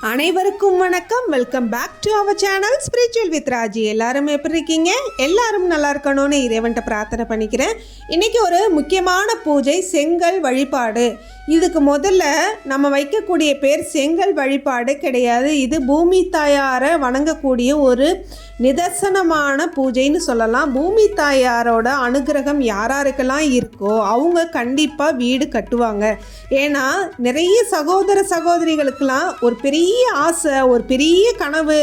அனைவருக்கும் வணக்கம். Welcome back to our channel spiritual with Raji எல்லாரும் எப்படி இருக்கீங்க? எல்லாரும் நல்லா இருக்கணும்னு இறைவன்ட்ட பிரார்த்தனை பண்ணிக்கிறேன். இன்னைக்கு ஒரு முக்கியமான பூஜை செங்கல் வழிபாடு. இதுக்கு முதல்ல நம்ம வைக்கக்கூடிய பேர் செங்கல் வழிபாடு கிடையாது. இது பூமி தாயாரை வணங்கக்கூடிய ஒரு நிதர்சனமான பூஜைன்னு சொல்லலாம். பூமி தாயாரோட அனுகிரகம் யாராருக்கெல்லாம் இருக்கோ அவங்க கண்டிப்பாக வீடு கட்டுவாங்க. ஏன்னா நிறைய சகோதர சகோதரிகளுக்கெல்லாம் ஒரு பெரிய ஆசை ஒரு பெரிய கனவு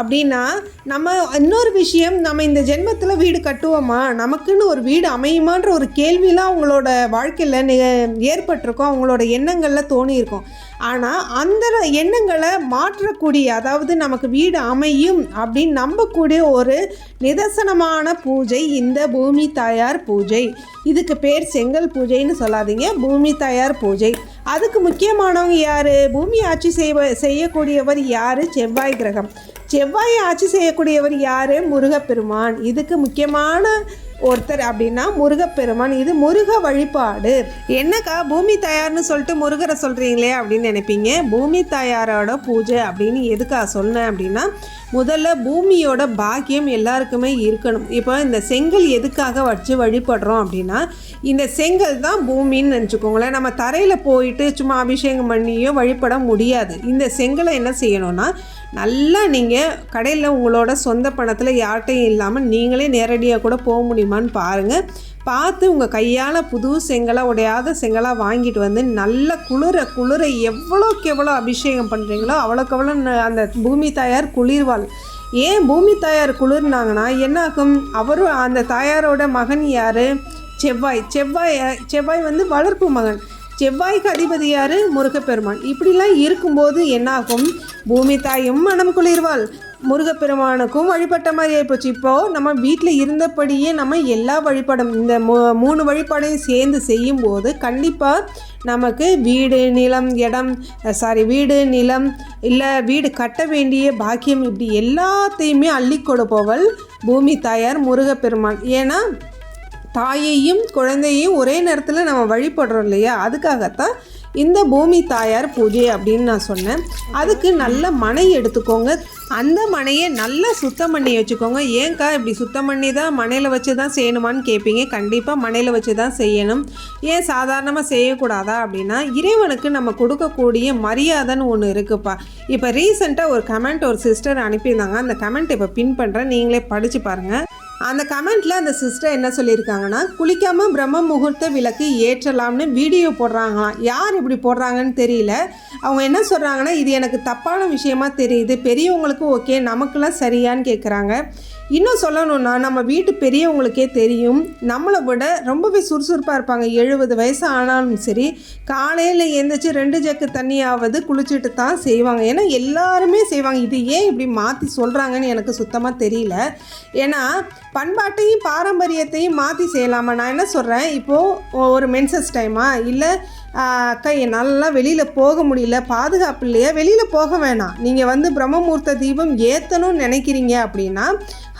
அப்படின்னா நம்ம இன்னொரு விஷயம் நம்ம இந்த ஜென்மத்தில் வீடு கட்டுவோமா? நமக்குன்னு ஒரு வீடு அமையுமான்ற ஒரு கேள்விலாம் அவங்களோட வாழ்க்கையில் நி- ஏற்பட்டிருக்கும். அவங்களோட எண்ணங்களில் தோணியிருக்கும். ஆனால் அந்த எண்ணங்களை மாற்றக்கூடிய அதாவது நமக்கு வீடு அமையும் அப்படின்னு நம்பக்கூடிய ஒரு நிதர்சனமான பூஜை இந்த பூமி தாயார் பூஜை. இதுக்கு பேர் செங்கல் பூஜைன்னு சொல்லாதீங்க. பூமி தாயார் பூஜை. அதுக்கு முக்கியமானவங்க யார்? பூமி ஆட்சி செய்வ செய்யக்கூடியவர் யார்? செவ்வாய் கிரகம். செவ்வாயை ஆட்சி செய்யக்கூடியவர் யார்? முருகப்பெருமான். இதுக்கு முக்கியமான ஒருத்தர் அப்படின்னா முருகப்பெருமான் இது முருக வழிபாடு. என்னக்கா பூமி தாயார்னு சொல்லிட்டு முருகரை சொல்கிறீங்களே அப்படின்னு நினைப்பீங்க. பூமி தாயாரோட பூஜை அப்படின்னு எதுக்கா சொன்னேன் அப்படின்னா முதல்ல பூமியோட பாக்கியம் எல்லாருக்குமே இருக்கணும். இப்போ இந்த செங்கல் எதுக்காக வச்சு வழிபடுறோம் அப்படின்னா இந்த செங்கல் தான் பூமின்னு நினச்சிக்கோங்களேன். நம்ம தரையில் போயிட்டு சும்மா அபிஷேகம் பண்ணியோ வழிபட முடியாது. இந்த செங்கலை என்ன செய்யணும்னா நல்லா நீங்கள் கடையில் உங்களோட சொந்த பணத்தில் யார்கிட்டையும் இல்லாமல் நீங்களே நேரடியாக கூட போக முடியும். முடியுமான்னு பாருங்கள் பார்த்து உங்கள் கையால் புது செங்கலாக உடையாத செங்கலாக வாங்கிட்டு வந்து நல்ல குளிர குளிர எவ்வளோக்கு எவ்வளோ அபிஷேகம் பண்ணுறீங்களோ அவ்வளோக்கு அவ்வளோ அந்த பூமி தாயார் குளிர்வாள். ஏன் பூமி தாயார் குளிர்னாங்கன்னா என்னாகும்? அவரும் அந்த தாயாரோட மகன் யார்? செவ்வாய். செவ்வாய் செவ்வாய் வந்து வளர்ப்பு மகன். செவ்வாய்க்கு அதிபதி யார்? முருகப்பெருமான். இப்படிலாம் இருக்கும்போது என்னாகும்? பூமி தாயும் மனம் குளிர்வாள். முருகப்பெருமானுக்கும் வழிபட்ட மாதிரி ஆயிப்போச்சு. இப்போது நம்ம வீட்டில் இருந்தபடியே நம்ம எல்லா வழிபாடும் இந்த மூ மூணு வழிபாடையும் சேர்ந்து செய்யும்போது கண்டிப்பாக நமக்கு வீடு நிலம் இடம் சாரி வீடு நிலம் இல்லை வீடு கட்ட வேண்டிய பாக்கியம் இப்படி எல்லாத்தையுமே அள்ளி கொடுப்பவள் பூமி தாயார் முருகப்பெருமான். ஏன்னா தாயையும் குழந்தையையும் ஒரே நேரத்தில் நம்ம வழிபடுறோம் இல்லையா? அதுக்காகத்தான் இந்த பூமி தாயார் பூஜை அப்படின்னு நான் சொன்னேன். அதுக்கு நல்ல மனை எடுத்துக்கோங்க. அந்த மனையை நல்லா சுத்தம் பண்ணி வச்சுக்கோங்க. ஏன்க்கா இப்படி சுத்தம் பண்ணி தான் மனையில் வச்சு தான் செய்யணுமான்னு கேட்பீங்க கண்டிப்பாக மனையில் வச்சு தான் செய்யணும். ஏன் சாதாரணமாக செய்யக்கூடாதா அப்படின்னா இறைவனுக்கு நம்ம கொடுக்கக்கூடிய மரியாதைன்னு ஒன்று இருக்குப்பா. இப்போ ரீசெண்டாக ஒரு கமெண்ட் ஒரு சிஸ்டர் அனுப்பியிருந்தாங்க. அந்த கமெண்ட் இப்போ பின் பண்ணுறேன் நீங்களே படித்து பாருங்கள் அந்த கமெண்ட்டில் அந்த சிஸ்டர் என்ன சொல்லியிருக்காங்கன்னா குளிக்காமல் பிரம்ம முகூர்த்த விளக்கு ஏற்றலாம்னு வீடியோ போடுறாங்களாம். யார் இப்படி போடுறாங்கன்னு தெரியல. அவங்க என்ன சொல்கிறாங்கன்னா இது எனக்கு தப்பான விஷயமா தெரியுது. பெரியவங்களுக்கு ஓகே நமக்கெல்லாம் சரியான்னு கேட்குறாங்க இன்னும் சொல்லணும்னா நம்ம வீட்டு பெரியவங்களுக்கே தெரியும். நம்மளை விட ரொம்பவே சுறுசுறுப்பாக இருப்பாங்க. எழுபது வயசு ஆனாலும் சரி காலையில் எழுந்திரிச்சு ரெண்டு ஜக்கு தண்ணியாவது குளிச்சுட்டு தான் செய்வாங்க. ஏன்னா எல்லாருமே செய்வாங்க. இது ஏன் இப்படி மாற்றி சொல்கிறாங்கன்னு எனக்கு சுத்தமாக தெரியல. ஏன்னா பண்பாட்டையும் பாரம்பரியத்தையும் மாற்றி செய்யலாமா? நான் என்ன சொல்கிறேன் இப்போது ஒரு மென்சஸ் டைமா? இல்லை அக்கா என்னாலலாம் வெளியில் போக முடியல. பாதுகாப்பு இல்லையா? வெளியில் போக வேணாம். நீங்கள் வந்து பிரம்மமூர்த்த தீபம் ஏற்றணும்னு நினைக்கிறீங்க அப்படின்னா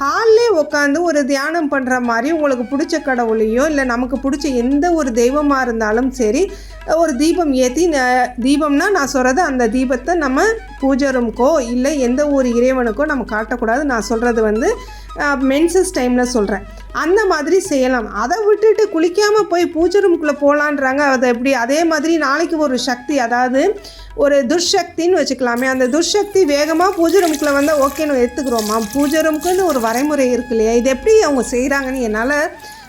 ஹால்லே உட்காந்து ஒரு தியானம் பண்ணுற மாதிரி உங்களுக்கு பிடிச்ச கடவுளையோ இல்லை நமக்கு பிடிச்ச எந்த ஒரு தெய்வமாக இருந்தாலும் சரி ஒரு தீபம் ஏற்றி தீபம்னா நான் சொல்கிறது அந்த தீபத்தை நம்ம பூஜை ரூம்க்கோ இல்லை எந்த ஒரு இறைவனுக்கோ நம்ம காட்டக்கூடாது. நான் சொல்கிறது வந்து மென்சஸ் டைமில் சொல்கிறேன் அந்த மாதிரி செய்யலாம். அதை விட்டுட்டு குளிக்காமல் போய் பூஜை ரூம்குள்ளே போகலான்றாங்க அதை எப்படி அதே மாதிரி நாளைக்கு ஒரு சக்தி அதாவது ஒரு துர்சக்தின்னு வச்சுக்கலாமே. அந்த துர்சக்தி வேகமாக பூஜை ரூம்குள்ளே வந்தால் ஓகேன்னு எடுத்துக்கிறோமா? பூஜை ரூமுக்குன்னு ஒரு வரைமுறை இருக்கு இல்லையா? இது எப்படி அவங்க செய்கிறாங்கன்னு என்னால்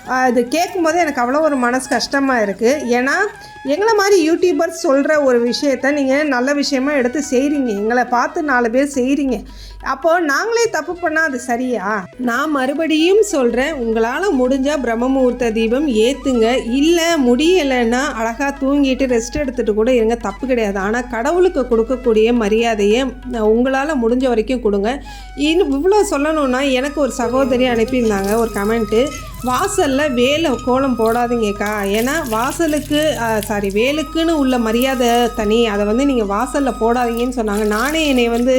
அது கேட்கும்போது எனக்கு அவ்வளோ ஒரு மனசு கஷ்டமாக இருக்குது ஏன்னா எங்களை மாதிரி யூடியூபர்ஸ் சொல்கிற ஒரு விஷயத்த நீங்கள் நல்ல விஷயமா எடுத்து செய்கிறீங்க எங்களை பார்த்து நாலு பேர் செய்கிறீங்க அப்போது நாங்களே தப்பு பண்ணால் அது சரியா? நான் மறுபடியும் சொல்கிறேன் உங்களால் முடிஞ்சால் பிரம்ம முகூர்த்த தீபம் ஏற்றுங்க இல்லை முடியலைன்னா அழகாக தூங்கிட்டு ரெஸ்ட் எடுத்துகிட்டு கூட இருங்க. தப்பு கிடையாது. ஆனால் கடவுளுக்கு கொடுக்கக்கூடிய மரியாதையை உங்களால் முடிஞ்ச வரைக்கும் கொடுங்க. இன்னும் இவ்வளோ சொல்லணும்னா எனக்கு ஒரு சகோதரி அனுப்பியிருந்தாங்க ஒரு கமெண்ட்டு வாசலில் வேலை கோலம் போடாதீங்கக்கா. ஏன்னா வாசலுக்கு சாரி வேலுக்குன்னு உள்ள மரியாதை தனி. அதை வந்து நீங்கள் வாசலில் போடாதீங்கன்னு சொன்னாங்க. நானே என்னை வந்து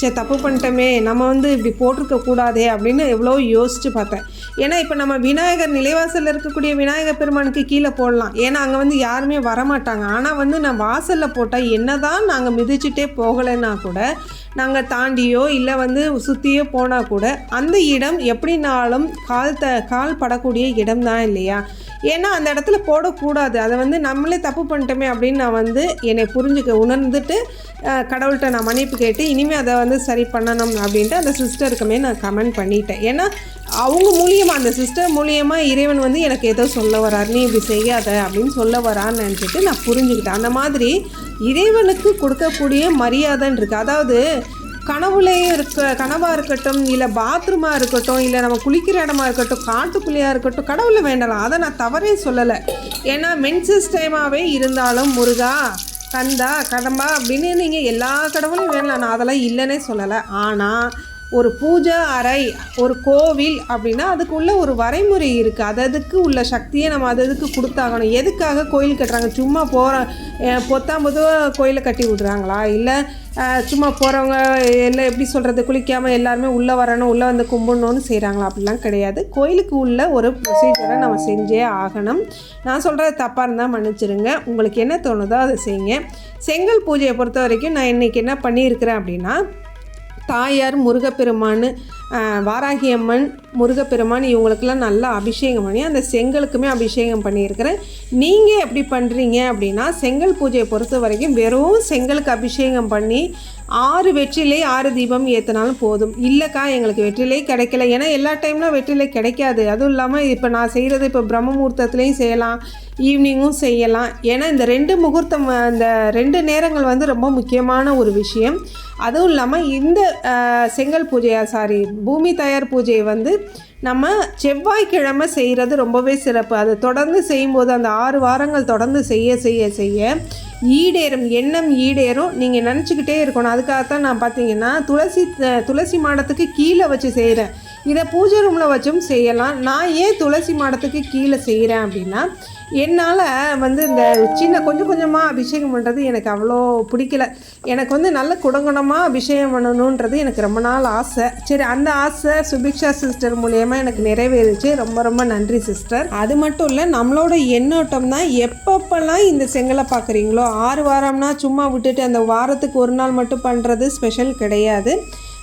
சே தப்பு பண்ணிட்டோமே நம்ம வந்து இப்படி போட்டிருக்க கூடாதே அப்படின்னு எவ்வளோ யோசித்து பார்த்தேன். ஏன்னா இப்போ நம்ம விநாயகர் நிலைவாசலில் இருக்கக்கூடிய விநாயகர் பெருமானுக்கு கீழே போடலாம். ஏன்னா அங்கே வந்து யாருமே வரமாட்டாங்க. ஆனால் வந்து நான் வாசலில் போட்டால் என்ன தான் நாங்கள் மிதிச்சுட்டே போகலைன்னா கூட நாங்கள் தாண்டியோ இல்லை வந்து சுற்றியோ போனால் கூட அந்த இடம் எப்படினாலும் கால் த கால் படக்கூடிய இடம் தான் இல்லையா? ஏன்னா அந்த இடத்துல போடக்கூடாது. அதை வந்து நம்மளே தப்பு பண்ணிட்டோமே அப்படின்னு நான் வந்து என்னை புரிஞ்சுக்க உணர்ந்துட்டு கடவுள்கிட்ட நான் மன்னிப்பு கேட்டு இனிமேல் அதை வந்து சரி பண்ணணும் அப்படின்ட்டு அந்த சிஸ்டருக்குமே நான் கமெண்ட் பண்ணிட்டேன். ஏன்னா அவங்க மூலியமாக அந்த சிஸ்டர் மூலியமாக இறைவன் வந்து எனக்கு ஏதோ சொல்ல வரார். நீ இப்படி செய்யாத அப்படின்னு சொல்ல வரான்னு நினச்சிட்டு நான் புரிஞ்சுக்கிட்டேன். அந்த மாதிரி இறைவனுக்கு கொடுக்கக்கூடிய மரியாதைன்னு இருக்குது அதாவது கனவுலேயே இருக்க கனவாக இருக்கட்டும் இல்லை பாத்ரூமாக இருக்கட்டும் இல்லை நம்ம குளிக்கிற இடமா இருக்கட்டும் காட்டுக்குள்ளையாக இருக்கட்டும் கடவுளை வேண்டலாம் அதை நான் தவறே சொல்லலை. ஏன்னா மென்சஸ் டைமாகவே இருந்தாலும் முருகா கந்தா கடம்பா அப்படின்னு நீங்கள் எல்லா கடவுளையும் வேணலாம். நான் அதெல்லாம் இல்லைன்னே சொல்லலை. ஆனால் ஒரு பூஜை அறை ஒரு கோவில் அப்படின்னா அதுக்குள்ளே ஒரு வரைமுறை இருக்குது அது அதுக்கு உள்ள சக்தியை நம்ம அது அதுக்கு கொடுத்தாகணும். எதுக்காக கோயில் கட்டுறாங்க? சும்மா போகிற பொத்தாம் பொதுவாக கோயிலை கட்டி விடுறாங்களா? இல்லை சும்மா போகிறவங்க எல்லாம் எப்படி சொல்கிறது குளிக்காமல் எல்லாருமே உள்ளே வரணும் உள்ளே வந்து கும்பிடணும்னு செய்கிறாங்களா அப்படிலாம் கிடையாது. கோயிலுக்கு உள்ள ஒரு ப்ரொசீஜரை நம்ம செஞ்சே ஆகணும். நான் சொல்கிறது தப்பாக இருந்தால் மன்னிச்சிருங்க. உங்களுக்கு என்ன தோணுதோ அதை செய்யுங்க. செங்கல் பூஜையை பொறுத்த வரைக்கும் நான் இன்றைக்கி என்ன பண்ணியிருக்கிறேன் அப்படின்னா தாயார் முருகப்பெருமான் வாராகியம்மன் வாராகி அம்மன் முருகப்பெருமான் இவங்களுக்கெல்லாம் நல்லா அபிஷேகம் பண்ணி அந்த செங்கலுக்குமே அபிஷேகம் பண்ணியிருக்கிறேன். நீங்கள் எப்படி பண்ணுறீங்க அப்படின்னா செங்கல் பூஜையை பொறுத்த வரைக்கும் வெறும் செங்கலுக்கு அபிஷேகம் பண்ணி ஆறு வெற்றிலை ஆறு தீபம் ஏற்றினாலும் போதும். இல்லைக்கா எங்களுக்கு வெற்றிலை கிடைக்கல. ஏன்னா எல்லா டைம்லாம் வெற்றிலை கிடைக்காது. அதுவும் இல்லாமல் இப்போ நான் செய்கிறது இப்போ பிரம்ம முகூர்த்தத்துலேயும் செய்யலாம். ஈவினிங்கும் செய்யலாம். ஏன்னா இந்த ரெண்டு முகூர்த்தம் அந்த ரெண்டு நேரங்கள் வந்து ரொம்ப முக்கியமான ஒரு விஷயம். அதுவும் இல்லாமல் இந்த செங்கல் பூஜையா சாரி பூமி தயார் பூஜையை வந்து நம்ம செவ்வாய்க்கிழமை செய்கிறது ரொம்பவே சிறப்பு. அது தொடர்ந்து செய்யும்போது அந்த ஆறு வாரங்கள் தொடர்ந்து செய்ய செய்ய செய்ய ஈடேறும் எண்ணம் ஈடேறும். நீங்கள் நினச்சிக்கிட்டே இருக்கணும். அதுக்காகத்தான் நான் பார்த்தீங்கன்னா துளசி துளசி மாடத்துக்கு கீழே வச்சு செய்கிறேன் இதை பூஜை ரூமில் வச்சும் செய்யலாம். நான் ஏன் துளசி மாடத்துக்கு கீழே செய்கிறேன் அப்படின்னா என்னால் வந்து இந்த சின்ன கொஞ்சம் கொஞ்சமாக அபிஷேகம் பண்ணுறது எனக்கு அவ்வளோ பிடிக்கல. எனக்கு வந்து நல்ல குடங்குணமாக அபிஷேகம் பண்ணணுன்றது எனக்கு ரொம்ப நாள் ஆசை. சரி அந்த ஆசை சுபிக்ஷா சிஸ்டர் மூலயமா எனக்கு நிறைவேறுச்சு. ரொம்ப ரொம்ப நன்றி சிஸ்டர். அது மட்டும் இல்லை நம்மளோட எண்ணோட்டம் தான் எப்பப்பெல்லாம் இந்த செங்கலை பார்க்குறீங்களோ ஆறு வாரம்னா சும்மா விட்டுட்டு அந்த வாரத்துக்கு ஒரு நாள் மட்டும் பண்ணுறது ஸ்பெஷல் கிடையாது.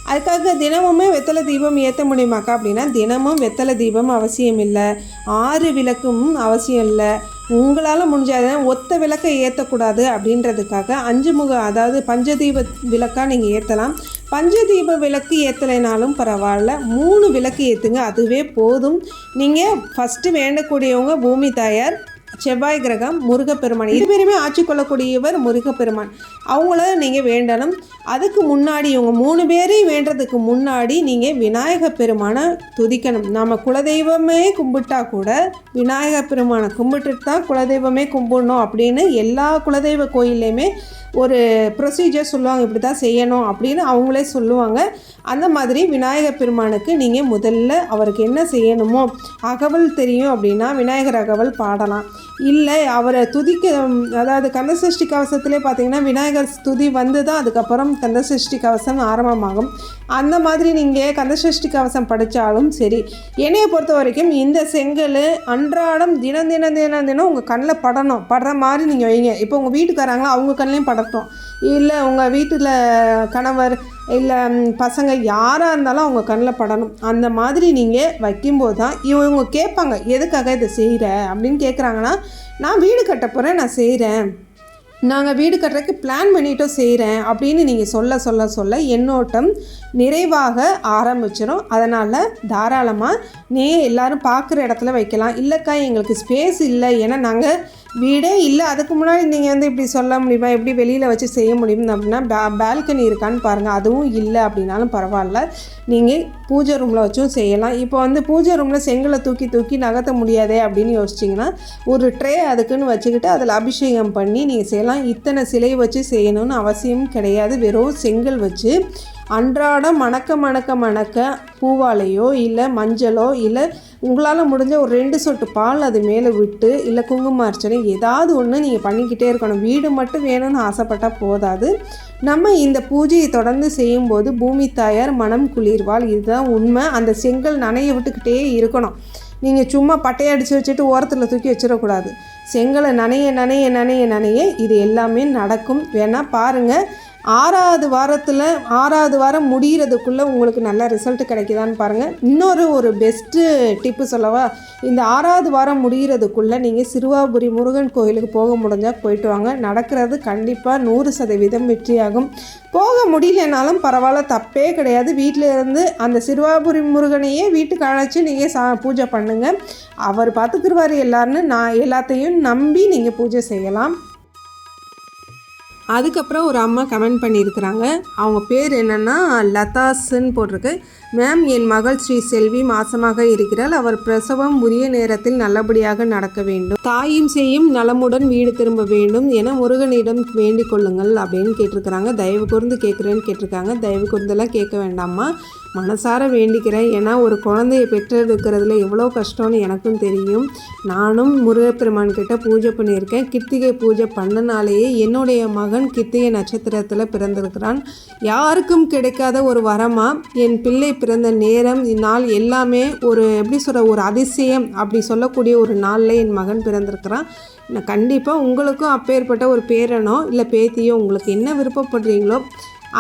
அதுக்காக தினமுமே வெத்தலை தீபம் ஏற்ற முடியுமாக்கா அப்படின்னா தினமும் வெத்தலை தீபம் அவசியம் இல்லை ஆறு விளக்கும் அவசியம் இல்லை. உங்களால் முடிஞ்சாதான் ஒத்த விளக்கை ஏற்றக்கூடாது அப்படின்றதுக்காக அஞ்சு முக அதாவது பஞ்சதீப விளக்காக நீங்கள் ஏற்றலாம் பஞ்சதீப விளக்கு ஏற்றலைனாலும் பரவாயில்ல. மூணு விளக்கு ஏற்றுங்க அதுவே போதும். நீங்கள் ஃபஸ்ட்டு வேண்டக்கூடியவங்க பூமி தாயார் செவ்வாய் கிரகம் முருகப்பெருமான் இருவருமே ஆட்சி கொள்ளக்கூடியவர் முருகப்பெருமான். அவங்கள நீங்கள் வேண்டணும். அதுக்கு முன்னாடி இவங்க மூணு பேரையும் வேண்டதுக்கு முன்னாடி நீங்கள் விநாயக பெருமானை துதிக்கணும். நம்ம குலதெய்வமே கும்பிட்டா கூட விநாயக பெருமானை கும்பிட்டுட்டு தான் குலதெய்வமே கும்பிடணும் அப்படின்னு எல்லா குலதெய்வ கோயில்லையுமே ஒரு ப்ரொசீஜர் சொல்லுவாங்க. இப்படி தான் செய்யணும் அப்படின்னு அவங்களே சொல்லுவாங்க. அந்த மாதிரி விநாயகர் பெருமானுக்கு நீங்கள் முதல்ல அவருக்கு என்ன செய்யணுமோ அகவல் தெரியும் அப்படின்னா விநாயகர் அகவல் பாடலாம். இல்லை அவரை துதிக்க அதாவது கந்தசஷ்டி கவசத்திலே பார்த்தீங்கன்னா விநாயகர் துதி வந்து தான் அதுக்கப்புறம் கந்தசஷ்டி கவசம் ஆரம்பமாகும். அந்த மாதிரி நீங்கள் கந்தசஷ்டி கவசம் படித்தாலும் சரி என்னையை பொறுத்த வரைக்கும் இந்த செங்கல் அன்றாடம் தினம் தினம் தினம் தினம் உங்கள் கண்ணில் படணும். படுற மாதிரி நீங்கள் வைங்க. இப்போ உங்கள் வீட்டுக்காரங்களா அவங்க கண்ணிலையும் படட்டும். இல்லை உங்கள் வீட்டில் கணவர் இல்லை பசங்க யாராக இருந்தாலும் அவங்க கண்ணில் படணும். அந்த மாதிரி நீங்கள் வைக்கும்போது தான் இவங்க கேட்பாங்க எதுக்காக இதை செய்கிற அப்படின்னு கேட்குறாங்கன்னா நான் வீடு கட்ட போகிறேன் நான் செய்கிறேன் நாங்கள் வீடு கட்டுறதுக்கு பிளான் பண்ணிட்டோம் செய்கிறேன் அப்படின்னு நீங்கள் சொல்ல சொல்ல சொல்ல எண்ணோட்டம் நிறைவாக ஆரம்பிச்சிடும் அதனால் தாராளமாக நீ எல்லோரும் பார்க்குற இடத்துல வைக்கலாம். இல்லைக்கா எங்களுக்கு ஸ்பேஸ் இல்லை. ஏன்னா நாங்கள் வீடே இல்லை. அதுக்கு முன்னாடி நீங்கள் வந்து இப்படி சொல்ல முடியுமா? எப்படி வெளியில் வச்சு செய்ய முடியும் அப்படின்னா பே பால்கனி இருக்கான்னு பாருங்கள் அதுவும் இல்லை அப்படின்னாலும் பரவாயில்ல. நீங்கள் பூஜை ரூமில் வச்சும் செய்யலாம். இப்போ வந்து பூஜை ரூமில் செங்கலை தூக்கி தூக்கி நகர்த்த முடியாதே அப்படின்னு யோசிச்சிங்கன்னா ஒரு ட்ரே அதுக்குன்னு வச்சுக்கிட்டு அதில் அபிஷேகம் பண்ணி நீங்கள் செய்யலாம். இத்தனை சிலை வச்சு செய்யணும்னு அவசியம் கிடையாது. வெறும் செங்கல் வச்சு அன்றாடம் மணக்க மணக்க மணக்க பூவாலையோ இல்லை மஞ்சளோ இல்லை உங்களால் முடிஞ்ச ஒரு ரெண்டு சொட்டு பால் அது மேலே விட்டு இல்லை குங்கும அர்ச்சனை ஏதாவது ஒன்று நீங்கள் பண்ணிக்கிட்டே இருக்கணும். வீடு மட்டும் வேணும்னு ஆசைப்பட்டால் போதாது. நம்ம இந்த பூஜையை தொடர்ந்து செய்யும்போது பூமி தாயார் மனம் குளிர்வாள். இதுதான் உண்மை. அந்த செங்கல் நனைய விட்டுக்கிட்டே இருக்கணும். நீங்கள் சும்மா பட்டையை அடித்து வச்சுட்டு ஓரத்தில் தூக்கி வச்சிடக்கூடாது. செங்கலை நனைய நனைய நனைய நனைய இது எல்லாமே நடக்கும். வேணால் பாருங்கள் ஆறாவது வாரத்தில் ஆறாவது வாரம் முடிகிறதுக்குள்ளே உங்களுக்கு நல்ல ரிசல்ட் கிடைக்குதான்னு பாருங்கள் இன்னொரு ஒரு பெஸ்ட்டு டிப்பு சொல்லவா இந்த ஆறாவது வாரம் முடிகிறதுக்குள்ளே நீங்கள் சிறுவாபுரி முருகன் கோயிலுக்கு போக முடிஞ்சால் போயிட்டு வாங்க. நடக்கிறது கண்டிப்பாக நூறு சதவீதம் வெற்றியாகும். போக முடியலனாலும் பரவாயில்ல தப்பே கிடையாது. வீட்டில் இருந்து அந்த சிறுவாபுரி முருகனையே வீட்டுக்கு அழைச்சி நீங்கள் சா பூஜை பண்ணுங்கள் அவர் பார்த்துக்குருவார் எல்லாருன்னு நான் எல்லாத்தையும் நம்பி நீங்கள் பூஜை செய்யலாம். அதுக்கப்புறம் ஒரு அம்மா கமெண்ட் பண்ணியிருக்கிறாங்க. அவங்க பேர் என்னென்னா லதாஸ்ன்னு போட்டிருக்கு. மேம் என் மகள் ஸ்ரீ செல்வி மாசமாக இருக்கிறாள். அவர் பிரசவம் உரிய நேரத்தில் நல்லபடியாக நடக்க வேண்டும். தாயும் செய்யும் நலமுடன் வீடு திரும்ப வேண்டும் என முருகனிடம் வேண்டிக் கொள்ளுங்கள் அப்படின்னு கேட்டிருக்கிறாங்க. தயவு கூர்ந்து கேட்குறேன்னு கேட்டிருக்காங்க. தயவு கூர்ந்தெல்லாம் கேட்க வேண்டாமா மனசார வேண்டிக்கிறேன். ஏன்னா ஒரு குழந்தையை பெற்றெடுக்கிறதுல எவ்வளோ கஷ்டம்னு எனக்கும் தெரியும். நானும் முருகப்பெருமான் கிட்ட பூஜை பண்ணியிருக்கேன். கிருத்திகை பூஜை பண்ணனாலேயே என்னுடைய மகன் கிருத்திகை நட்சத்திரத்தில் பிறந்திருக்கிறான். யாருக்கும் கிடைக்காத ஒரு வரமாக என் பிள்ளை பிறந்த நேரம் இந்நாள் எல்லாமே ஒரு எப்படி சொல்கிற ஒரு அதிசயம் அப்படி சொல்லக்கூடிய ஒரு நாளில் என் மகன் பிறந்திருக்கிறான். நான் கண்டிப்பாக உங்களுக்கும் அப்பேற்பட்ட ஒரு பேரனோ இல்லை பேத்தியோ உங்களுக்கு என்ன விருப்பப்படுறீங்களோ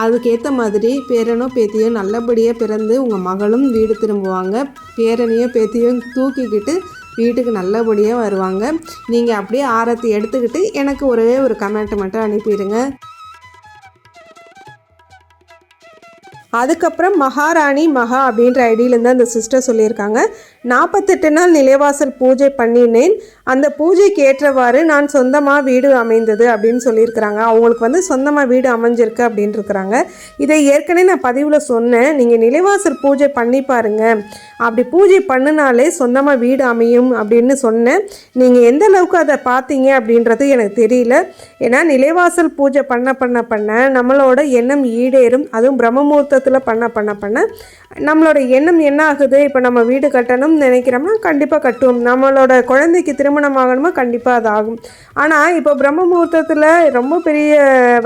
அதுக்கேற்ற மாதிரி பேரனோ பேத்தியோ நல்லபடியாக பிறந்து உங்கள் மகளும் வீடு திரும்புவாங்க. பேரனையோ பேத்தியோ தூக்கிக்கிட்டு வீட்டுக்கு நல்லபடியாக வருவாங்க. நீங்கள் அப்படியே ஆரத்தி எடுத்துக்கிட்டு எனக்கு ஒரே ஒரு கமெண்ட் மட்டும் அனுப்பிடுங்க. அதுக்கப்புறம் மகாராணி மகா அப்படின்ற ஐடியிலேருந்து அந்த சிஸ்டர் சொல்லியிருக்காங்க. நாற்பத்தெட்டு நாள் நிலைவாசல் பூஜை பண்ணினேன். அந்த பூஜைக்கு ஏற்றவாறு நான் சொந்தமாக வீடு அமைந்தது அப்படின்னு சொல்லியிருக்கிறாங்க. அவங்களுக்கு வந்து சொந்தமாக வீடு அமைஞ்சிருக்கு அப்படின்னு இருக்கிறாங்க இதை ஏற்கனவே நான் பதிவில் சொன்னேன். நீங்கள் நிலைவாசல் பூஜை பண்ணி பாருங்க. அப்படி பூஜை பண்ணினாலே சொந்தமாக வீடு அமையும் அப்படின்னு சொன்னேன். நீங்கள் எந்த அளவுக்கு அதை பார்த்தீங்க அப்படின்றது எனக்கு தெரியல. ஏன்னா நிலைவாசல் பூஜை பண்ண பண்ண பண்ண நம்மளோட எண்ணம் ஈடேறும். அதுவும் பிரம்மமூர்த்தத்தில் பண்ண பண்ண பண்ண நம்மளோட எண்ணம் என்ன ஆகுது? இப்போ நம்ம வீடு கட்டணும்னு நினைக்கிறோம்னா கண்டிப்பாக கட்டுவோம். நம்மளோட குழந்தைக்கு திருமணம் ஆகணுமா கண்டிப்பாக அது ஆகும். ஆனால் இப்போ பிரம்ம முகூர்த்தத்தில் ரொம்ப பெரிய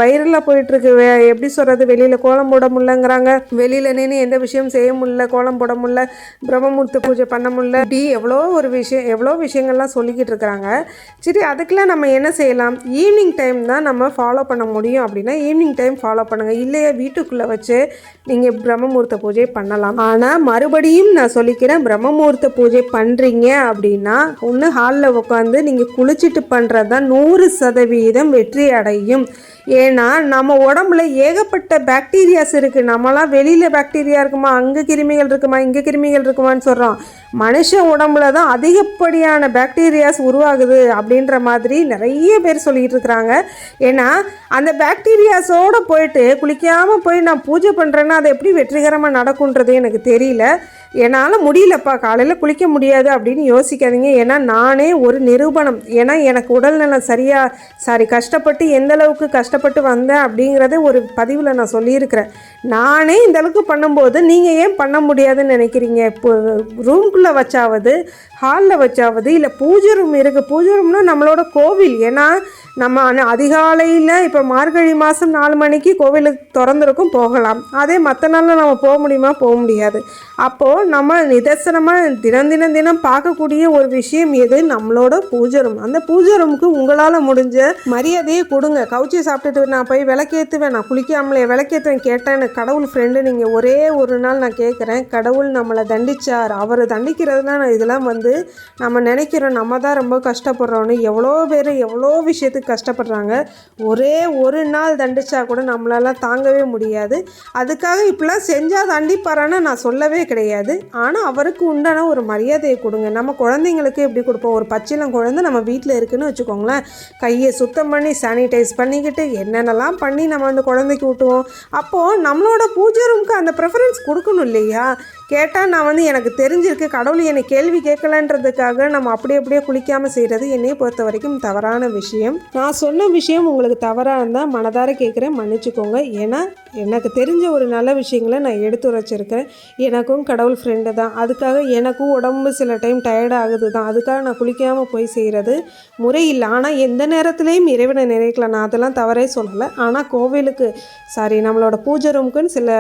வைரலாக போயிட்டுருக்கு. வே எப்படி சொல்கிறது வெளியில் கோலம் போட முடியலங்கிறாங்க. வெளியில் நின்று எந்த விஷயம் செய்ய முடியல. கோலம் போட முடியல. பிரம்ம முகூர்த்த பூஜை பண்ண முடியல. இப்படி எவ்வளோ ஒரு விஷயம் எவ்வளோ விஷயங்கள்லாம் சொல்லிக்கிட்டு இருக்கிறாங்க சரி அதுக்கெலாம் நம்ம என்ன செய்யலாம்? ஈவினிங் டைம் தான் நம்ம ஃபாலோ பண்ண முடியும் அப்படின்னா ஈவினிங் டைம் ஃபாலோ பண்ணுங்கள் இல்லையா வீட்டுக்குள்ளே வச்சு நீங்கள் பிரம்மமுகூர்த்த பூஜை பண்ணலாம். ஆனால் மறுபடியும் நான் சொல்லிக்கிறேன் பிரம்மமுகூர்த்த பூஜை பண்ணுறீங்க அப்படின்னா ஒன்று ஹாலில் உட்காந்து நீங்கள் குளிச்சுட்டு பண்ணுறது தான் நூறு சதவீதம் வெற்றி அடையும். ஏன்னா நம்ம உடம்புல ஏகப்பட்ட பாக்டீரியாஸ் இருக்குது நம்மளாம் வெளியில் பாக்டீரியா இருக்குமா? அங்கே கிருமிகள் இருக்குமா? இங்கே கிருமிகள் இருக்குமான்னு சொல்கிறோம் மனுஷ உடம்புல தான் அதிகப்படியான பாக்டீரியாஸ் உருவாகுது அப்படின்ற மாதிரி நிறைய பேர் சொல்லிகிட்டு இருக்கிறாங்க. ஏன்னா அந்த பாக்டீரியாஸோடு போயிட்டு குளிக்காமல் போய் நான் பூஜை பண்ணுறேன்னா அது எப்படி வெற்றிகரமாக நடக்குன்றது எனக்கு தெரியல. என்னால் முடியலப்பா காலையில் குளிக்க முடியாது அப்படின்னு யோசிக்காதீங்க. ஏன்னா நானே ஒரு நிரூபணம். ஏன்னா எனக்கு உடல்நலம் சரியாக சாரி கஷ்டப்பட்டு எந்த அளவுக்கு கஷ்டப்பட்டு வந்தேன் அப்படிங்கிறத ஒரு பதிவில் நான் சொல்லியிருக்கிறேன். நானே இந்த அளவுக்கு பண்ணும்போது நீங்கள் ஏன் பண்ண முடியாதுன்னு நினைக்கிறீங்க? இப்போ ரூம்குள்ளே வச்சாவது ஹாலில் வச்சாவது இல்லை பூஜை ரூம் இருக்குது பூஜை ரூம்னா நம்மளோட கோவில். ஏன்னா நம்ம அதிகாலையில் இப்போ மார்கழி மாதம் நாலு மணிக்கு கோவிலுக்கு திறந்துருக்கும் போகலாம். அதே மற்ற நாளில் நம்ம போக முடியுமா? போக முடியாது. அப்போது நம்ம நிதர்சனமாக தினம் தினம் தினம் பார்க்கக்கூடிய ஒரு விஷயம் எது? நம்மளோட பூஜை ரூம் அந்த பூஜை ரூமுக்கு உங்களால் முடிஞ்ச மரியாதையை கொடுங்க. கவுச்சி சாப்பிட்டுட்டு நான் போய் விளக்கேற்றுவேன் நான் குளிக்காமலே விளக்கேற்றுவேன் கேட்டேன் எனக்கு கடவுள் ஃப்ரெண்டு நீங்கள் ஒரே ஒரு நாள் நான் கேட்குறேன். கடவுள் நம்மளை தண்டிச்சார். அவர் தண்டிக்கிறதுலாம் நான் இதெல்லாம் வந்து நம்ம நினைக்கிறோம். நம்ம தான் ரொம்ப கஷ்டப்படுறோன்னு எவ்வளோ பேர் எவ்வளோ விஷயத்துக்கு கஷ்டப்படுறாங்க. ஒரே ஒரு நாள் தண்டிச்சா கூட நம்மளால தாங்கவே முடியாது. அதுக்காக இப்படிலாம் செஞ்சால் தண்டிப்பாரான்னு நான் சொல்லவே கிடையாது. ஆனால் அவருக்கு உண்டான ஒரு மரியாதையை கொடுங்க. நம்ம குழந்தைங்களுக்கு எப்படி கொடுப்போம்? ஒரு பச்சிலம் குழந்தை நம்ம வீட்டில் இருக்குன்னு வச்சுக்கோங்களேன். கையை சுத்தம் பண்ணி சானிடைஸ் பண்ணிக்கிட்டு என்னென்னலாம் பண்ணி நம்ம அந்த குழந்தைக்கு ஊட்டுவோம்? அப்போது நம்மளோட பூஜை ரூமுக்கு அந்த ப்ரிஃபரன்ஸ் கொடுக்கணும் இல்லையா? கேட்டால் நான் வந்து எனக்கு தெரிஞ்சிருக்கு கடவுள் என்னை கேள்வி கேட்கலன்றதுக்காக நம்ம அப்படி அப்படியே குளிக்காமல் செய்கிறது என்னையை பொறுத்த வரைக்கும் தவறான விஷயம். நான் சொன்ன விஷயம் உங்களுக்கு தவறாக இருந்தால் மனதார கேட்குறேன். மன்னிச்சுக்கோங்க. ஏன்னா எனக்கு தெரிஞ்ச ஒரு நல்ல விஷயங்களை நான் எடுத்துரைச்சிருக்கேன் எனக்கும் கடவுள் ஃப்ரெண்டு தான். அதுக்காக எனக்கும் உடம்பு சில டைம் டயர்ட் ஆகுது தான். அதுக்காக நான் குளிக்காமல் போய் செய்கிறது முறை இல்லை ஆனால் எந்த நேரத்துலேயும் இறைவனை நினைக்கலாம் நான் அதெல்லாம் தவறே சொல்லலை. ஆனால் கோவிலுக்கு சாரி நம்மளோட பூஜை ரூமுக்குன்னு சில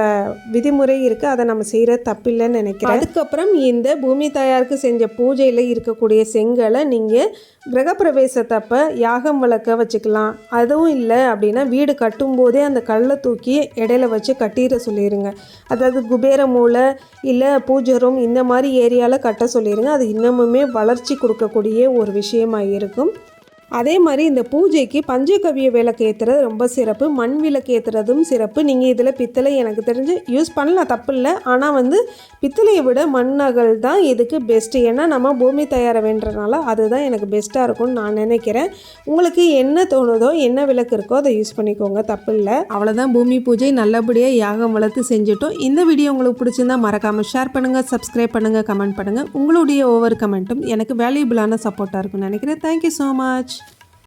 விதிமுறை இருக்குது அதை நம்ம செய்கிற தப்பில்லைன்னு நினைக்கிறேன். அதுக்கப்புறம் இந்த பூமி தாயாருக்கு செஞ்ச பூஜையில் இருக்கக்கூடிய செங்கலை நீங்கள் கிரகப்பிரவேசத்தப்ப யாகம் வளர்க்க வச்சுக்கலாம். அதுவும் இல்லை அப்படின்னா வீடு கட்டும்போதே அந்த கல்லை தூக்கி இடையில வச்சு கட்டிட சொல்லிடுங்க அதாவது குபேர மூலை இல்லை பூஜை ரூம் இந்த மாதிரி ஏரியாவில் கட்ட சொல்லிடுங்க அது இன்னமுமே வளர்ச்சி கொடுக்கக்கூடிய ஒரு விஷயமா இருக்கும் அதே மாதிரி இந்த பூஜைக்கு பஞ்சகவிய விளக்கு ஏற்றுறது ரொம்ப சிறப்பு. மண் விளக்கு ஏற்றுறதும் சிறப்பு. நீங்கள் இதில் பித்தளை எனக்கு தெரிஞ்சு யூஸ் பண்ணலாம். தப்பு இல்லை. ஆனால் வந்து பித்தளையை விட மண்ணகல் தான் இதுக்கு பெஸ்ட்டு ஏன்னா நம்ம பூமி தயார வேண்டனால அதுதான் எனக்கு பெஸ்ட்டாக இருக்கும்னு நான் நினைக்கிறேன். உங்களுக்கு என்ன தோணுதோ என்ன விளக்கு இருக்கோ அதை யூஸ் பண்ணிக்கோங்க. தப்பு இல்லை. அவ்வளோதான் பூமி பூஜை நல்லபடியாக யாகம் வளர்த்து செஞ்சுட்டோம். இந்த வீடியோ உங்களுக்கு பிடிச்சிருந்தா மறக்காமல் ஷேர் பண்ணுங்கள் சப்ஸ்கிரைப் பண்ணுங்கள் கமெண்ட் பண்ணுங்கள் உங்களுடைய ஒவ்வொரு கமெண்ட்டும் எனக்கு வேல்யூபிளான சப்போர்ட்டாக இருக்கும்னு நினைக்கிறேன். Thank you so much